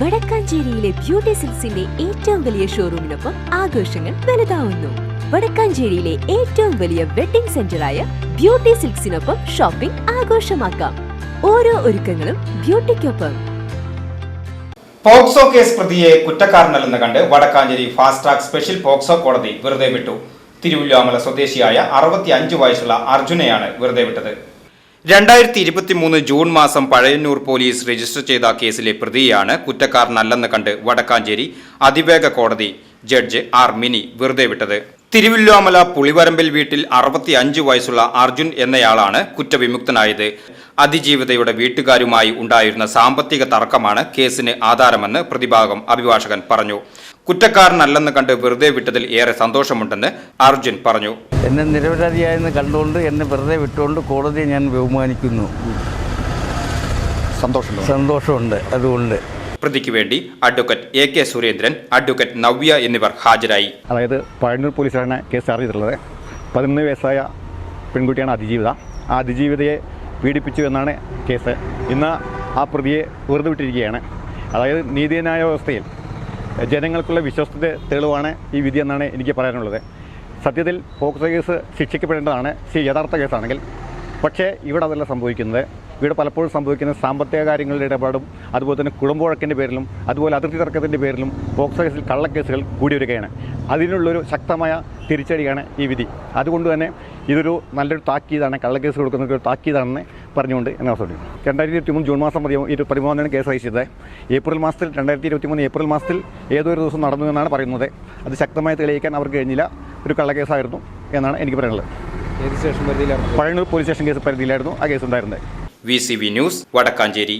വടക്കാഞ്ചേരിയിലെ beauty സിൽസിന്റെ ഏറ്റവും വലിയ ഷോറൂമിനൊപ്പം ആഘോഷങ്ങൾ വലുതാവുന്നു. വടക്കാഞ്ചേരിയിലെ ഏറ്റവും വലിയ വെഡിംഗ് സെന്ററായ ബ്യൂട്ടി സിൽക്സിനൊപ്പം ഷോപ്പിംഗ് ആഘോഷമാക്കാം. ഓരോ ഒരുക്കങ്ങളും ബ്യൂട്ടിക്കൊപ്പം. പോക്സോ കേസ് പ്രതിയെ കുറ്റക്കാരനല്ലെന്ന് കണ്ട് Vadakkanchery fast track special POCSO കോടതി വെറുതെ വിട്ടു. തിരുവല്ലാമല സ്വദേശിയായ അറുപത്തി അഞ്ച് വയസ്സുള്ള അർജുനെയാണ് വെറുതെ വിട്ടത്. രണ്ടായിരത്തി ഇരുപത്തി മൂന്ന് ജൂൺ മാസം പഴയന്നൂർ പോലീസ് രജിസ്റ്റർ ചെയ്ത കേസിലെ പ്രതിയാണ് കുറ്റക്കാരനല്ലെന്ന് കണ്ട് വടക്കാഞ്ചേരി അതിവേഗ കോടതി ജഡ്ജ് ആർ മിനി വെറുതെ വിട്ടത്. തിരുവില്ലാമല പുളിവരമ്പിൽ വീട്ടിൽ അറുപത്തി അഞ്ച് വയസ്സുള്ള അർജുൻ എന്നയാളാണ് കുറ്റവിമുക്തനായത്. അതിജീവിതയുടെ വീട്ടുകാരുമായി ഉണ്ടായിരുന്ന സാമ്പത്തിക തർക്കമാണ് കേസിന് ആധാരമെന്ന് പ്രതിഭാഗം അഭിഭാഷകൻ പറഞ്ഞു. കുറ്റക്കാരനല്ലെന്ന് കണ്ട് വെറുതെ വിട്ടതിൽ ഏറെ സന്തോഷമുണ്ടെന്ന് അർജുൻ പറഞ്ഞു. എന്നെ നിരപരാധിയായെന്ന് കണ്ടുകൊണ്ട് എന്നെ വെറുതെ വിട്ടുകൊണ്ട് കോടതിയെ ഞാൻ ബഹുമാനിക്കുന്നു. സന്തോഷമുണ്ടോ? സന്തോഷമുണ്ട്. അതുകൊണ്ട്. പ്രതിക്ക് വേണ്ടി advocate A K Surendran advocate Navya എന്നിവർ ഹാജരായി. അതായത് പഴഞ്ഞൂർ പോലീസാണ് കേസ് ചാർജ് ചെയ്തിട്ടുള്ളത്. പതിനൊന്ന് വയസ്സായ പെൺകുട്ടിയാണ് അതിജീവിത. ആ അതിജീവിതയെ പീഡിപ്പിച്ചു എന്നാണ് കേസ്. ഇന്ന് ആ പ്രതിയെ വെറുതെ വിട്ടിരിക്കുകയാണ്. അതായത് നീതിന്യായ വ്യവസ്ഥയിൽ ജനങ്ങൾക്കുള്ള വിശ്വസ്തത തെളിവാണ് ഈ വിധി എന്നാണ് എനിക്ക് പറയാനുള്ളത്. സത്യത്തിൽ പോക്സോ കേസ് ശിക്ഷിക്കപ്പെടേണ്ടതാണ്. യഥാർത്ഥ കേസാണെങ്കിൽ. പക്ഷേ ഇവിടെ അതല്ല സംഭവിക്കുന്നത്. ഇവിടെ പലപ്പോഴും സംഭവിക്കുന്ന സാമ്പത്തിക കാര്യങ്ങളുടെ ഇടപാടും അതുപോലെ തന്നെ കുടുംബവഴക്കിന്റെ പേരിലും അതുപോലെ അതിർത്തി തർക്കത്തിന്റെ പേരിലും പോക്സോ കേസിൽ കള്ളക്കേസുകൾ കൂടി വരികയാണ് അതിനുള്ളൊരു ശക്തമായ തിരിച്ചടിയാണ് ഈ വിധി. അതുകൊണ്ട് തന്നെ ഇതൊരു നല്ലൊരു താക്കീതാണ് കള്ളക്കേസ് കൊടുക്കുന്ന ഒരു താക്കീതാണെന്ന് പറഞ്ഞുകൊണ്ട് എന്നെ അവസാനിക്കും രണ്ടായിരത്തി ഇരുപത്തി മൂന്ന് ജൂൺ മാസം പതി ഒരു പതിമൂന്നിനാണ് കേസ് അയച്ചത്. ഏപ്രിൽ മാസത്തിൽ രണ്ടായിരത്തി ഇരുപത്തി മൂന്ന് ഏപ്രിൽ മാസത്തിൽ ഏതൊരു ഒരു ദിവസം നടന്നു എന്നാണ് പറയുന്നത്. അത് ശക്തമായി തെളിയിക്കാൻ അവർക്ക് കഴിഞ്ഞില്ല. ഒരു കള്ളക്കേസായിരുന്നു എന്നാണ് എനിക്ക് പറയാനുള്ളത്. പഴയ പഴയന്നൂർ പോലീസ് സ്റ്റേഷൻ കേസ് പരിധിയിലായിരുന്നു ആ കേസ് ഉണ്ടായിരുന്നത്. V C V news Vadakkanchery.